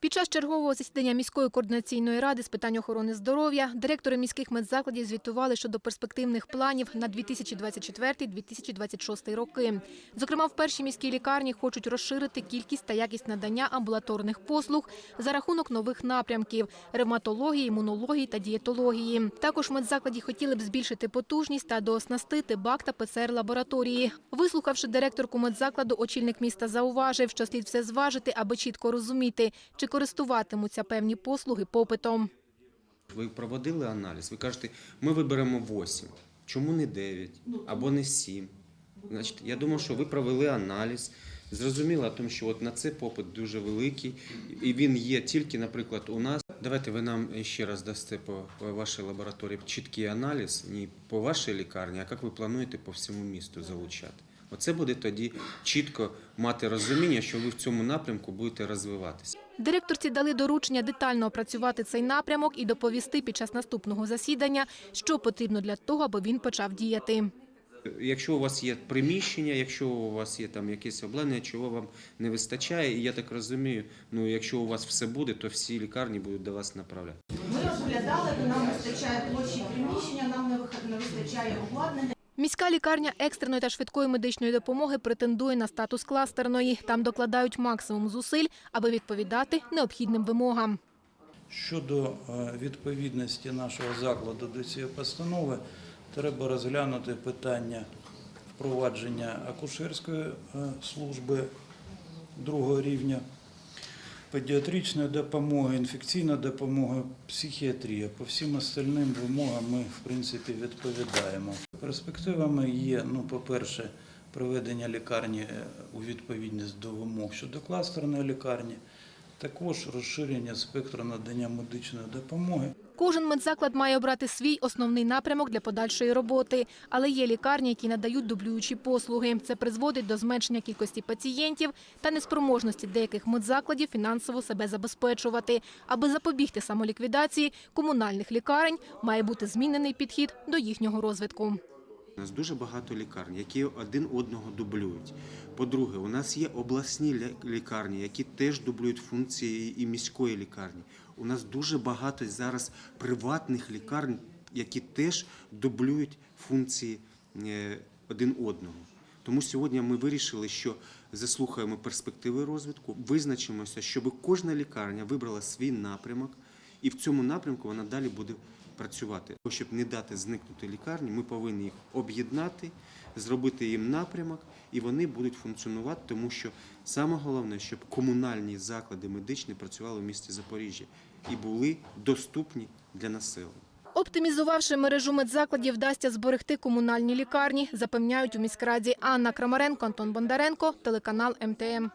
Під час чергового засідання міської координаційної ради з питань охорони здоров'я директори міських медзакладів звітували щодо перспективних планів на 2024-2026 роки. Зокрема, в першій міській лікарні хочуть розширити кількість та якість надання амбулаторних послуг за рахунок нових напрямків – ревматології, імунології та дієтології. Також в медзакладі хотіли б збільшити потужність та дооснастити БАК та ПЦР-лабораторії. Вислухавши директорку медзакладу, очільник міста зауважив, що слід все зважити, аби чітко розуміти, чи користуватимуться певні послуги попитом. Ви проводили аналіз, ви кажете, ми виберемо 8. Чому не 9 або не 7? Значить, я думаю, що ви провели аналіз, зрозуміли тому, що от на це попит дуже великий, і він є тільки, наприклад, у нас. Давайте ви нам ще раз дасте по вашій лабораторії чіткий аналіз, не по вашій лікарні, а як ви плануєте по всьому місту залучати. Оце буде тоді чітко мати розуміння, що ви в цьому напрямку будете розвиватися. Директорці дали доручення детально опрацювати цей напрямок і доповісти під час наступного засідання, що потрібно для того, аби він почав діяти. Якщо у вас є приміщення, якщо у вас є там якесь обладнання, чого вам не вистачає, і я так розумію, ну якщо у вас все буде, то всі лікарні будуть до вас направляти. Ми розглядали, то нам вистачає площі приміщення, нам не вистачає обладнання. Міська лікарня екстреної та швидкої медичної допомоги претендує на статус кластерної. Там докладають максимум зусиль, аби відповідати необхідним вимогам. Щодо е, відповідності нашого закладу до цієї постанови, треба розглянути питання впровадження акушерської е, служби другого рівня, педіатричної допомоги, інфекційна допомога, психіатрія. По всім остальним вимогам ми, в принципі, відповідаємо. Перспективами є, ну, по-перше, проведення лікарні е, у відповідність до вимог щодо кластерної лікарні, також розширення спектру надання медичної допомоги. Кожен медзаклад має обрати свій основний напрямок для подальшої роботи. Але є лікарні, які надають дублюючі послуги. Це призводить до зменшення кількості пацієнтів та неспроможності деяких медзакладів фінансово себе забезпечувати. Аби запобігти самоліквідації комунальних лікарень, має бути змінений підхід до їхнього розвитку. У нас дуже багато лікарень, які один одного дублюють. По-друге, у нас є обласні лікарні, які теж дублюють функції і міської лікарні. У нас дуже багато зараз приватних лікарень, які теж дублюють функції е, один одного. Тому сьогодні ми вирішили, що заслухаємо перспективи розвитку, визначимося, щоб кожна лікарня вибрала свій напрямок, і в цьому напрямку вона далі буде працювати. Щоб не дати зникнути лікарні, ми повинні їх об'єднати, зробити їм напрямок, і вони будуть функціонувати, тому що саме головне, щоб комунальні заклади медичні працювали в місті Запоріжжя і були доступні для населення. Оптимізувавши мережу медзакладів, вдасться зберегти комунальні лікарні, запевняють у міськраді Анна Крамаренко, Антон Бондаренко, телеканал МТМ.